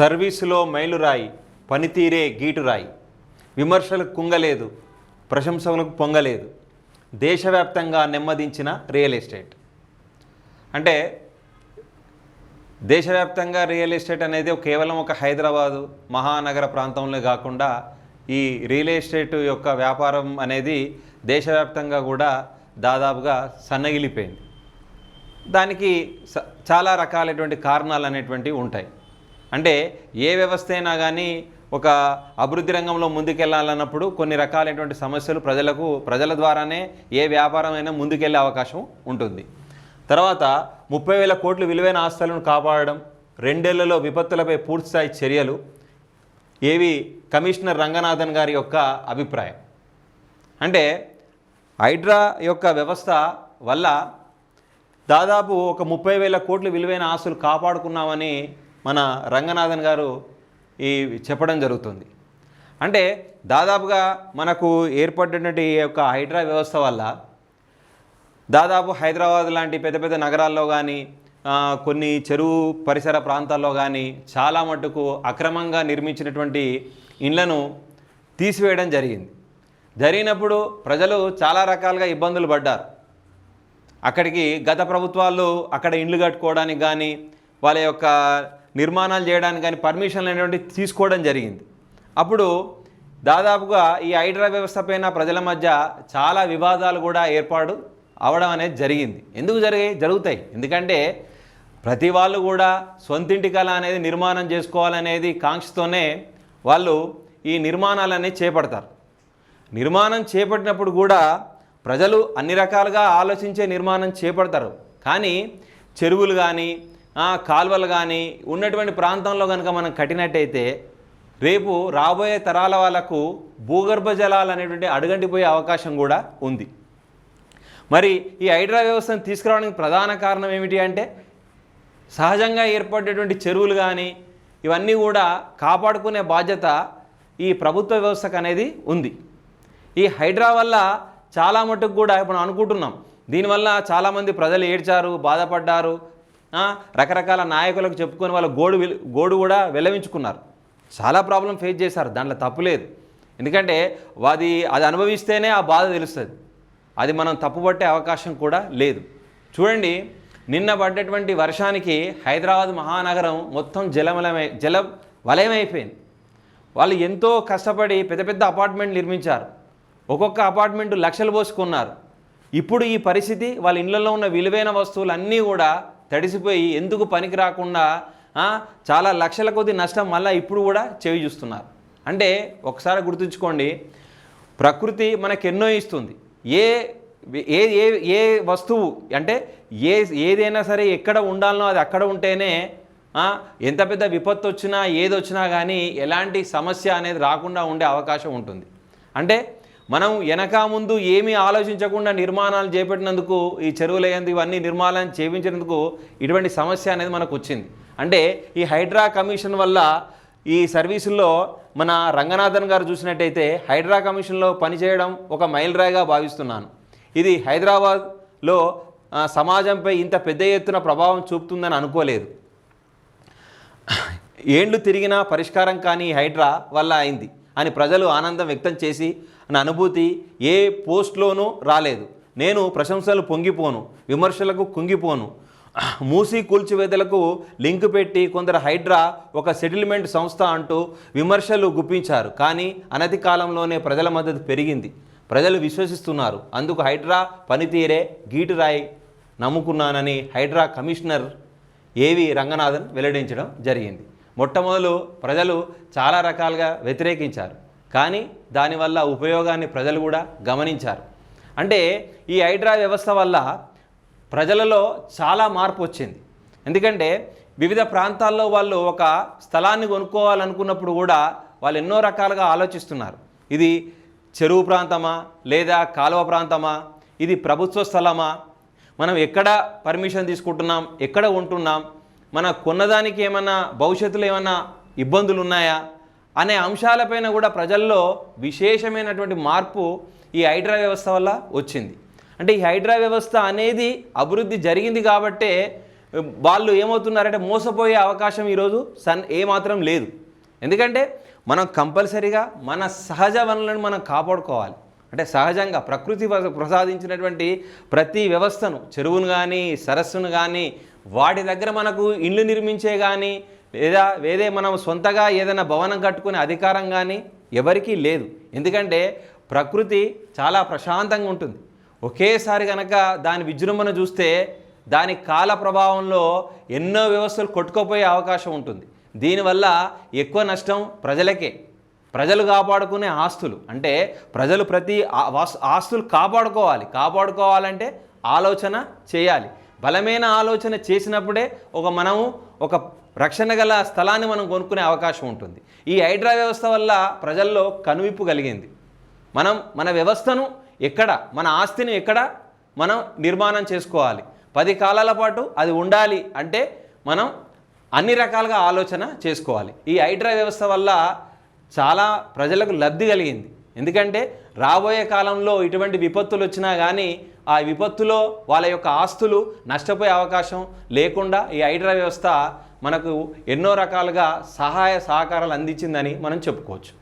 సర్వీసులో మైలురాయి పనితీరే గీటురాయి విమర్శలకు కుంగలేదు ప్రశంసలకు పొంగలేదు. దేశవ్యాప్తంగా నెమ్మదించిన రియల్ ఎస్టేట్. అంటే దేశవ్యాప్తంగా రియల్ ఎస్టేట్ అనేది కేవలం ఒక హైదరాబాదు మహానగర ప్రాంతంలో కాకుండా ఈ రియల్ ఎస్టేట్ యొక్క వ్యాపారం అనేది దేశవ్యాప్తంగా కూడా దాదాపుగా సన్నగిలిపోయింది. దానికి స- చాలా రకాలైనటువంటి కారణాలు అనేటువంటివి ఉంటాయి. అంటే ఏ వ్యవస్థ అయినా కానీ ఒక అభివృద్ధి రంగంలో ముందుకెళ్ళాలన్నప్పుడు కొన్ని రకాలైనటువంటి సమస్యలు ప్రజలకు ప్రజల ద్వారానే ఏ వ్యాపారమైనా ముందుకెళ్ళే అవకాశం ఉంటుంది. తర్వాత ముప్పై వేల కోట్లు విలువైన ఆస్తులను కాపాడడం రెండేళ్ళలో విపత్తులపై పూర్తిస్థాయి చర్యలు ఏవి కమిషనర్ రంగనాథన్ గారి యొక్క అభిప్రాయం. అంటే హైడ్రా యొక్క వ్యవస్థ వల్ల దాదాపు ఒక ముప్పై వేల కోట్లు విలువైన ఆస్తులు కాపాడుకున్నామని మన రంగనాథన్ గారు ఈ చెప్పడం జరుగుతుంది. అంటే దాదాపుగా మనకు ఏర్పడినటువంటి ఈ యొక్క హైడ్రా వ్యవస్థ వల్ల దాదాపు హైదరాబాద్ లాంటి పెద్ద పెద్ద నగరాల్లో కానీ కొన్ని చెరువు పరిసర ప్రాంతాల్లో కానీ చాలా మటుకు అక్రమంగా నిర్మించినటువంటి ఇండ్లను తీసివేయడం జరిగింది. జరిగినప్పుడు ప్రజలు చాలా రకాలుగా ఇబ్బందులు పడ్డారు. అక్కడికి గత ప్రభుత్వాలు అక్కడ ఇండ్లు కట్టుకోవడానికి కానీ వాళ్ళ యొక్క నిర్మాణాలు చేయడానికి కానీ పర్మిషన్లు అనేటువంటి తీసుకోవడం జరిగింది. అప్పుడు దాదాపుగా ఈ హైడ్రా వ్యవస్థ పైన ప్రజల మధ్య చాలా వివాదాలు కూడా ఏర్పాటు అవడం అనేది జరిగింది. ఎందుకు జరిగాయి జరుగుతాయి? ఎందుకంటే ప్రతి వాళ్ళు కూడా సొంతింటి కళ అనేది నిర్మాణం చేసుకోవాలనేది కాంక్షతోనే వాళ్ళు ఈ నిర్మాణాలన్నీ చేపడతారు. నిర్మాణం చేపట్టినప్పుడు కూడా ప్రజలు అన్ని రకాలుగా ఆలోచించే నిర్మాణం చేపడతారు. కానీ చెరువులు కానీ కాలువలు కానీ ఉన్నటువంటి ప్రాంతంలో కనుక మనం కట్టినట్టయితే రేపు రాబోయే తరాల వాళ్ళకు భూగర్భ జలాలు అనేటువంటి అడుగంటిపోయే అవకాశం కూడా ఉంది. మరి ఈ హైడ్రా వ్యవస్థను తీసుకురావడానికి ప్రధాన కారణం ఏమిటి అంటే సహజంగా ఏర్పడేటువంటి చెరువులు కానీ ఇవన్నీ కూడా కాపాడుకునే బాధ్యత ఈ ప్రభుత్వ వ్యవస్థకు అనేది ఉంది. ఈ హైడ్రా వల్ల చాలా మటుకు కూడా ఇప్పుడు మనం అనుకుంటున్నాం. దీనివల్ల చాలామంది ప్రజలు ఏడ్చారు బాధపడ్డారు రకరకాల నాయకులకు చెప్పుకొని వాళ్ళ గోడు గోడు కూడా వెల్లవించుకున్నారు. చాలా ప్రాబ్లం ఫేస్ చేశారు. దాంట్లో తప్పు లేదు. ఎందుకంటే అది అది అనుభవిస్తేనే ఆ బాధ తెలుస్తుంది. అది మనం తప్పుపట్టే అవకాశం కూడా లేదు. చూడండి నిన్న పడ్డటువంటి వర్షానికి హైదరాబాద్ మహానగరం మొత్తం జలమలమై జల వలయమైపోయింది. వాళ్ళు ఎంతో కష్టపడి పెద్ద పెద్ద అపార్ట్మెంట్ నిర్మించారు. ఒక్కొక్క అపార్ట్మెంట్ లక్షలు పోసుకున్నారు. ఇప్పుడు ఈ పరిస్థితి వాళ్ళ ఇళ్ళలో ఉన్న విలువైన వస్తువులు అన్నీ కూడా తడిసిపోయి ఎందుకు పనికి రాకుండా చాలా లక్షల కొద్ది నష్టం మళ్ళీ ఇప్పుడు కూడా చెవి చూస్తున్నారు. అంటే ఒకసారి గుర్తుంచుకోండి ప్రకృతి మనకు ఎన్నో ఇస్తుంది. ఏ ఏ ఏ ఏ వస్తువు అంటే ఏ ఏదైనా సరే ఎక్కడ ఉండాలనో అది అక్కడ ఉంటేనే ఎంత పెద్ద విపత్తు వచ్చినా ఏది వచ్చినా కానీ ఎలాంటి సమస్య అనేది రాకుండా ఉండే అవకాశం ఉంటుంది. అంటే మనం వెనక ముందు ఏమీ ఆలోచించకుండా నిర్మాణాలు చేపట్టినందుకు ఈ చెరువులు ఇవన్నీ నిర్మాణాలను చేపించినందుకు ఇటువంటి సమస్య అనేది మనకు వచ్చింది. అంటే ఈ హైడ్రా కమిషన్ వల్ల ఈ సర్వీసుల్లో మన రంగనాథన్ గారు చూసినట్టయితే హైడ్రా కమిషన్లో పనిచేయడం ఒక మైలురాయిగా భావిస్తున్నాను. ఇది హైదరాబాద్లో సమాజంపై ఇంత పెద్ద ఎత్తున ప్రభావం చూపుతుందని అనుకోలేదు. ఏండ్లు తిరిగినా పరిష్కారం కానీ హైడ్రా వల్ల అయింది. అని ప్రజలు ఆనందం వ్యక్తం చేసి నా అనుభూతి ఏ పోస్ట్లోనూ రాలేదు. నేను ప్రశంసలు పొంగిపోను విమర్శలకు కుంగిపోను. మూసి కూల్చివేతలకు లింక్ పెట్టి కొందరు హైడ్రా ఒక సెటిల్మెంట్ సంస్థ అంటూ విమర్శలు గుప్పించారు. కానీ అనతి కాలంలోనే ప్రజల మద్దతు పెరిగింది. ప్రజలు విశ్వసిస్తున్నారు. అందుకు హైడ్రా పనితీరే గీటురాయి నమ్ముకున్నానని Hydraa commissioner A V Ranganathan వెల్లడించడం జరిగింది. మొట్టమొదలు ప్రజలు చాలా రకాలుగా వ్యతిరేకించారు. కానీ దానివల్ల ఉపయోగాన్ని ప్రజలు కూడా గమనించారు. అంటే ఈ హైడ్రా వ్యవస్థ వల్ల ప్రజలలో చాలా మార్పు వచ్చింది. ఎందుకంటే వివిధ ప్రాంతాల్లో వాళ్ళు ఒక స్థలాన్ని కొనుక్కోవాలనుకున్నప్పుడు కూడా వాళ్ళు ఎన్నో రకాలుగా ఆలోచిస్తున్నారు. ఇది చెరువు ప్రాంతమా లేదా కాలువ ప్రాంతమా? ఇది ప్రభుత్వ స్థలమా? మనం ఎక్కడ పర్మిషన్ తీసుకుంటున్నాం? ఎక్కడ ఉంటున్నాం? మన కొన్నదానికి ఏమన్నా భవిష్యత్తులో ఏమన్నా ఇబ్బందులు ఉన్నాయా అనే అంశాలపైన కూడా ప్రజల్లో విశేషమైనటువంటి మార్పు ఈ హైడ్రా వ్యవస్థ వల్ల వచ్చింది. అంటే ఈ హైడ్రా వ్యవస్థ అనేది అభివృద్ధి జరిగింది కాబట్టే వాళ్ళు ఏమవుతున్నారంటే మోసపోయే అవకాశం ఈరోజు సన్ ఏమాత్రం లేదు. ఎందుకంటే మనం కంపల్సరీగా మన సహజ వనరులను మనం కాపాడుకోవాలి. అంటే సహజంగా ప్రకృతి ప్రసాదించినటువంటి ప్రతి వ్యవస్థను చెరువును కానీ సరస్సును కానీ వాటి దగ్గర మనకు ఇల్లు నిర్మించే కానీ లేదా వేరే మనం సొంతగా ఏదైనా భవనం కట్టుకునే అధికారం కానీ ఎవరికీ లేదు. ఎందుకంటే ప్రకృతి చాలా ప్రశాంతంగా ఉంటుంది. ఒకేసారి కనుక దాని విజృంభణ చూస్తే దాని కాల ప్రభావంలో ఎన్నో వ్యవస్థలు కొట్టుకుపోయే అవకాశం ఉంటుంది. దీనివల్ల ఎక్కువ నష్టం ప్రజలకే. ప్రజలు కాపాడుకునే ఆస్తులు. అంటే ప్రజలు ప్రతి ఆస్తులు కాపాడుకోవాలి. కాపాడుకోవాలంటే ఆలోచన చేయాలి. బలమైన ఆలోచన చేసినప్పుడే ఒక మనము ఒక రక్షణ గల స్థలాన్ని మనం కొనుక్కునే అవకాశం ఉంటుంది. ఈ హైడ్రా వ్యవస్థ వల్ల ప్రజల్లో కనువిప్పు కలిగింది. మనం మన వ్యవస్థను ఎక్కడ మన ఆస్తిని ఎక్కడ మనం నిర్మాణం చేసుకోవాలి? పది కాలాల పాటు అది ఉండాలి అంటే మనం అన్ని రకాలుగా ఆలోచన చేసుకోవాలి. ఈ హైడ్రా వ్యవస్థ వల్ల చాలా ప్రజలకు లబ్ధి కలిగింది. ఎందుకంటే రాబోయే కాలంలో ఇటువంటి విపత్తులు వచ్చినా కానీ ఆ విపత్తులో వాళ్ళ యొక్క ఆస్తులు నష్టపోయే అవకాశం లేకుండా ఈ హైడ్రా వ్యవస్థ మనకు ఎన్నో రకాలుగా సహాయ సహకారాలు అందించిందని మనం చెప్పుకోవచ్చు.